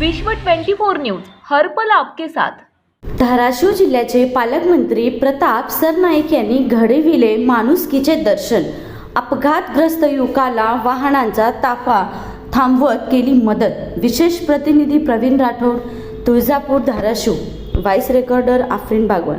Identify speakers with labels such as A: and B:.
A: विश्व 24 न्यूज हरपल आपके साथ.
B: धाराशिव जिल्ह्याचे पालकमंत्री प्रताप सरनाईक यांनी घडविले माणुसकीचे दर्शन. अपघातग्रस्त युवकाला वाहनांचा ताफा थांबवत केली मदत. विशेष प्रतिनिधी Pravin Rathod Tuljapur Dharashiv. Voice recorder Afreen Bagwan.